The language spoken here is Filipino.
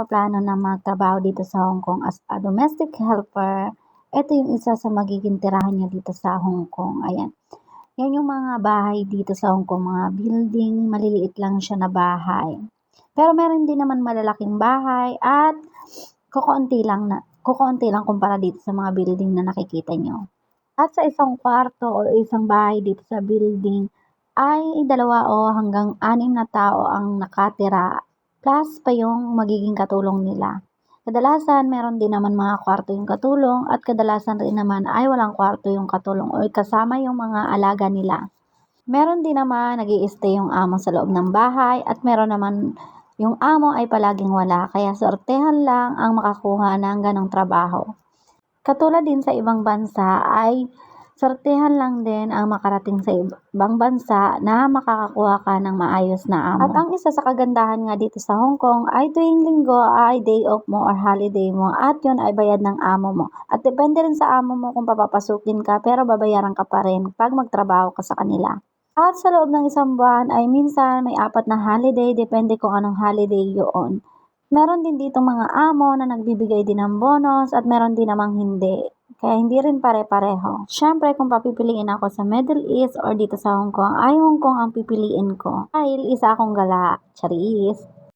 nagpaplano na magtrabaho dito sa Hong Kong as a domestic helper, ito yung isa sa magiging tirahan niya dito sa Hong Kong. Ayan. Yan yung mga bahay dito sa Hong Kong, mga building, maliliit lang siya na bahay. Pero meron din naman malalaking bahay at kukonti lang na kukonti lang kumpara dito sa mga building na nakikita nyo. At sa isang kwarto o isang bahay dito sa building ay dalawa o hanggang anim na tao ang nakatira plus pa yung magiging katulong nila. Kadalasan meron din naman mga kwarto yung katulong at kadalasan rin naman ay walang kwarto yung katulong o kasama yung mga alaga nila. Meron din naman nag stay yung amo sa loob ng bahay at meron naman yung amo ay palaging wala kaya sortehan lang ang makakuha ng ganong trabaho. Katulad din sa ibang bansa ay sortehan lang din ang makarating sa ibang bansa na makakakuha ka ng maayos na amo. At ang isa sa kagandahan nga dito sa Hong Kong ay tuwing linggo ay day off mo or holiday mo at yun ay bayad ng amo mo. At depende rin sa amo mo kung papapasukin ka pero babayaran ka pa rin pag magtrabaho ka sa kanila. At sa loob ng isang buwan ay minsan may apat na holiday, depende kung anong holiday yun. Meron din dito mga amo na nagbibigay din ng bonus at meron din namang hindi. Kaya hindi rin pare-pareho. Siyempre, kung papipiliin ako sa Middle East or dito sa Hong Kong, ay Hong Kong ang pipiliin ko. Dahil isa akong gala. Charis!